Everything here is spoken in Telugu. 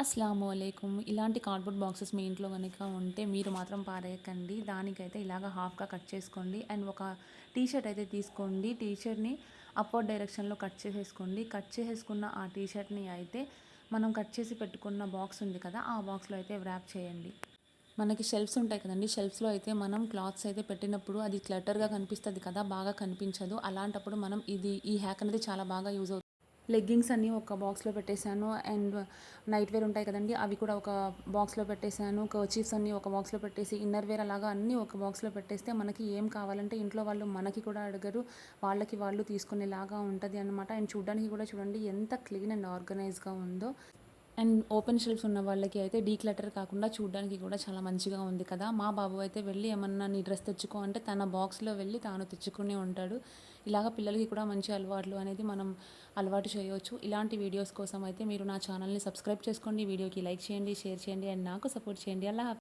అస్సలాము అయికం ఇలాంటి కార్డ్బోర్డ్ బాక్సెస్ మీ ఇంట్లో కనుక ఉంటే మీరు మాత్రం పారేయకండి. దానికైతే ఇలాగ హాఫ్గా కట్ చేసుకోండి. అండ్ ఒక టీ షర్ట్ అయితే తీసుకోండి. టీ షర్ట్ని అప్వర్డ్ డైరెక్షన్లో కట్ చేసేసుకోండి. కట్ చేసేసుకున్న ఆ టీ షర్ట్ని అయితే మనం కట్ చేసి పెట్టుకున్న బాక్స్ ఉంది కదా ఆ బాక్స్లో అయితే వ్రాప్ చేయండి. మనకి షెల్ఫ్స్ ఉంటాయి కదండి. షెల్ఫ్స్లో అయితే మనం క్లాత్స్ అయితే పెట్టినప్పుడు అది క్లటర్గా కనిపిస్తుంది కదా బాగా కనిపించదు. అలాంటప్పుడు మనం ఇది ఈ హ్యాక్ అనేది చాలా బాగా యూజ్ అవుతుంది. లెగ్గింగ్స్ అన్నీ ఒక బాక్స్లో పెట్టేశాను. అండ్ నైట్ వేర్ ఉంటాయి కదండి అవి కూడా ఒక బాక్స్లో పెట్టేశాను. కర్చీఫ్స్ అన్నీ ఒక బాక్స్లో పెట్టేసి ఇన్నర్ వేర్ అలాగా అన్నీ ఒక బాక్స్లో పెట్టేస్తే మనకి ఏం కావాలంటే ఇంట్లో వాళ్ళు మనకి కూడా అడగరు. వాళ్ళకి వాళ్ళు తీసుకునేలాగా ఉంటుంది అనమాట అండ్ చూడడానికి కూడా చూడండి ఎంత క్లీన్ అండ్ ఆర్గనైజ్గా ఉందో. అండ్ ఓపెన్ షెల్ఫ్స్ ఉన్న వాళ్ళకి అయితే డీక్లటర్ కాకుండా చూడడానికి కూడా చాలా మంచిగా ఉంది కదా. మా బాబు అయితే వెళ్ళి ఏమన్నా నీ డ్రెస్ తెచ్చుకో అంటే తన బాక్స్లో వెళ్ళి తాను తెచ్చుకునే ఉంటాడు. ఇలాగ పిల్లలకి కూడా మంచి అలవాట్లు అనేది మనం అలవాటు చేయవచ్చు. ఇలాంటి వీడియోస్ కోసం అయితే మీరు నా ఛానల్ని సబ్స్క్రైబ్ చేసుకోండి. వీడియోకి లైక్ చేయండి షేర్ చేయండి అండ్ నాకు సపోర్ట్ చేయండి. అలా